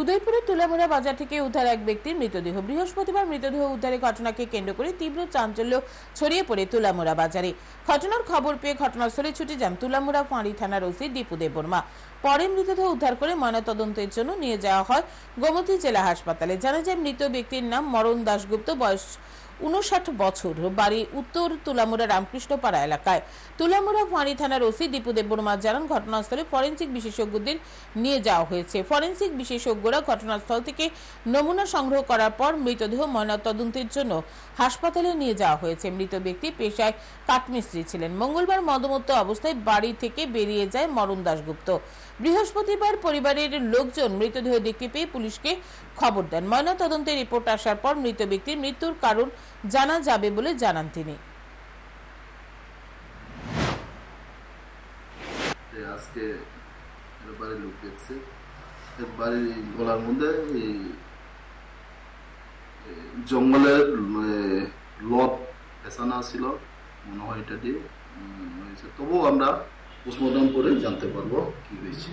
উদয়পুরের তুলামুড়া বাজার থেকে উদ্ধার এক ব্যক্তির মৃতদেহ। বৃহস্পতিবার মৃতদেহ উদ্ধারের ঘটনাকে কেন্দ্র করে তীব্র চাঞ্চল্য ছড়িয়ে পড়ে তুলামুড়া বাজারে। ঘটনার খবর পেয়ে ঘটনাস্থলে ছুটে যান তুলামুড়া ফাঁড়ি থানার ওসি দীপু দেববর্মা। পরে মৃতদেহ উদ্ধার করে ময়নাতদন্তের জন্য নিয়ে যাওয়া হয় গোমতী জেলা হাসপাতালে। জানা যায়, মৃত ব্যক্তির নাম মরণ দাশগুপ্ত, বয়স উনষাট বছর বাড়ি উত্তর তুলামুড়া রামকৃষ্ণপাড়া এলাকায়। তুলামুড়া ফাঁড়ি থানার ওসি দীপু দেববর্মা জানান, ঘটনাস্থলে ফরেন্সিক বিশেষজ্ঞদের নিয়ে যাওয়া হয়েছে। ফরেন্সিক বিশেষজ্ঞরা ঘটনাস্থল থেকে নমুনা সংগ্রহ করার পর মৃতদেহ ময়নাতদন্তের জন্য হাসপাতালে নিয়ে যাওয়া হয়েছে। মৃত ব্যক্তি পেশায় কাঠমিস্ত্রি ছিলেন। মঙ্গলবার মদমত্ত অবস্থায় বাড়ি থেকে বেরিয়ে যায় মরণ দাশগুপ্ত। বৃহস্পতিবার পরিবারের লোকজন মৃতদেহ দেখতে পেয়ে পুলিশকে খবর দেন। ময়নাতদন্তের রিপোর্ট আসার পর মৃত ব্যক্তির মৃত্যুর কারণ জানা যাবে বলে জানান তিনি। গলার মধ্যে জঙ্গলের এ, লত ছিল মনে হয় এটা দিয়ে তবুও আমরা পোস্টমর্টম করে জানতে পারব কি হয়েছে।